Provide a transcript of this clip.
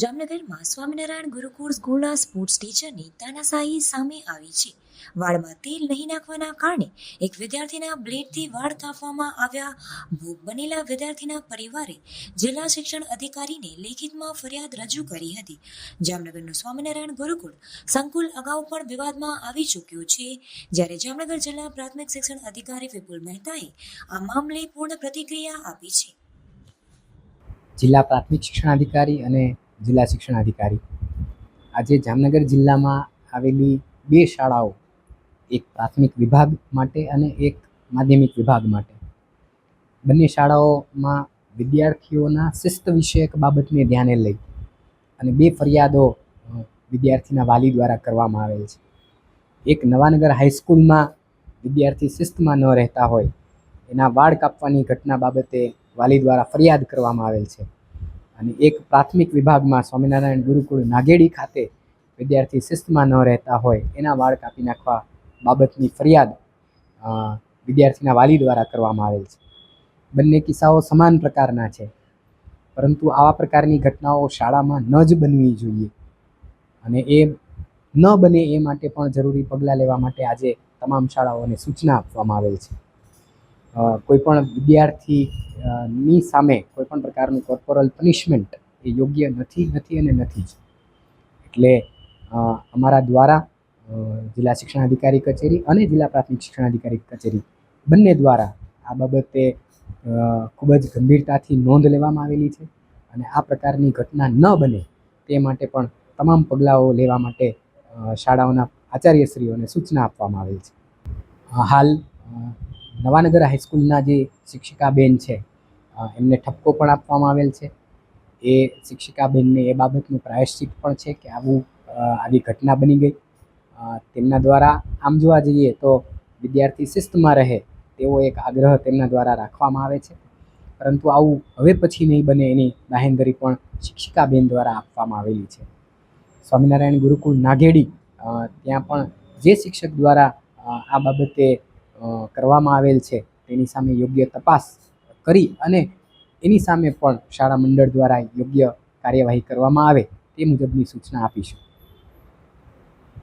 જામનગરમાં સ્વામિનારાયણ ગુરુકુળ સ્કૂલના સ્પોર્ટ્સ ટીચરની તાનાશાહી સામે આવી છે. વાળમાં તેલ નહીં નાખવાના કારણે એક વિદ્યાર્થીના બ્લેડથી વાળ કાપવામાં આવ્યા. ભોગ બનેલા વિદ્યાર્થીના પરિવારે જિલ્લા શિક્ષણ અધિકારીને લેખિતમાં ફરિયાદ રજૂ કરી હતી. જામનગરનું સ્વામિનારાયણ ગુરુકુળ સંકુલ અગાઉ પણ વિવાદમાં આવી ચૂક્યું છે. જ્યારે જામનગર જિલ્લા પ્રાથમિક શિક્ષણ અધિકારી વિપુલ મહેતાએ આ મામલે પૂર્ણ પ્રતિક્રિયા આપી છે. જિલ્લા પ્રાથમિક શિક્ષણાધિકારી અને જિલ્લા શિક્ષણાધિકારી આજે જામનગર જિલ્લામાં આવેલી બે શાળાઓ, એક પ્રાથમિક વિભાગ માટે અને એક માધ્યમિક વિભાગ માટે. બંને શાળાઓમાં વિદ્યાર્થીઓના શિસ્ત વિષયક બાબતને ધ્યાને લઈ અને બે ફરિયાદો વિદ્યાર્થીના વાલી દ્વારા કરવામાં આવેલ છે. એક નવાનગર હાઈસ્કૂલમાં વિદ્યાર્થી શિસ્તમાં ન રહેતા હોય, એના વાળ કાપવાની ઘટના બાબતે વાલી દ્વારા ફરિયાદ કરવામાં આવેલ છે. અને એક પ્રાથમિક વિભાગમાં સ્વામિનારાયણ ગુરુકુળ નાગેડી ખાતે વિદ્યાર્થી શિસ્તમાં ન રહેતા હોય એના વાળ કાપી નાખવા બાબતની ફરિયાદ વિદ્યાર્થીના વાલી દ્વારા કરવામાં આવેલ છે. બંને કિસ્સાઓ સમાન પ્રકારના છે, પરંતુ આવા પ્રકારની ઘટનાઓ શાળામાં ન જ બનવી જોઈએ. અને એ ન બને એ માટે પણ જરૂરી પગલાં લેવા માટે આજે તમામ શાળાઓને સૂચના આપવામાં આવેલ છે. કોઈ પણ વિદ્યાર્થી ની સામે કોઈ પણ પ્રકારનું કોર્પોરલ પનિશમેન્ટ એ યોગ્ય નથી નથી અને નથી. જ એટલે અમારા દ્વારા જિલ્લા શિક્ષણાધિકારી કચેરી અને જિલ્લા પ્રાથમિક શિક્ષણાધિકારી કચેરી બંને દ્વારા આ બાબતે ખૂબ જ ગંભીરતાથી નોંધ લેવામાં આવેલી છે અને આ પ્રકારની ઘટના ન બને તે માટે પણ તમામ પગલાઓ લેવા માટે શાળાઓના આચાર્યશ્રીઓને સૂચના આપવામાં આવેલ છે. હાલ નવાનગર હાઈસ્કૂલના જે શિક્ષિકાબેન છે એમને ઠપકો પણ આપવામાં આવેલ છે. એ શિક્ષિકાબેનને એ બાબતનું પ્રાયશ્ચિત પણ છે કે આવું આવી ઘટના બની ગઈ. તેમના દ્વારા આમ જોવા જઈએ તો વિદ્યાર્થી શિસ્તમાં રહે તેવો એક આગ્રહ તેમના દ્વારા રાખવામાં આવે છે. પરંતુ આવું હવે પછી નહીં બને એની બાહેંધરી પણ શિક્ષિકાબેન દ્વારા આપવામાં આવેલી છે. સ્વામિનારાયણ ગુરુકુળ નાગેડી ત્યાં પણ જે શિક્ષક દ્વારા આ બાબતે કરવામાં આવેલ છે. તેની સામે યોગ્ય તપાસ કરી અને એની સામે પણ શાળા મંડળ દ્વારા યોગ્ય કાર્યવાહી કરવામાં આવે તે મુજબની સૂચના આપીશું.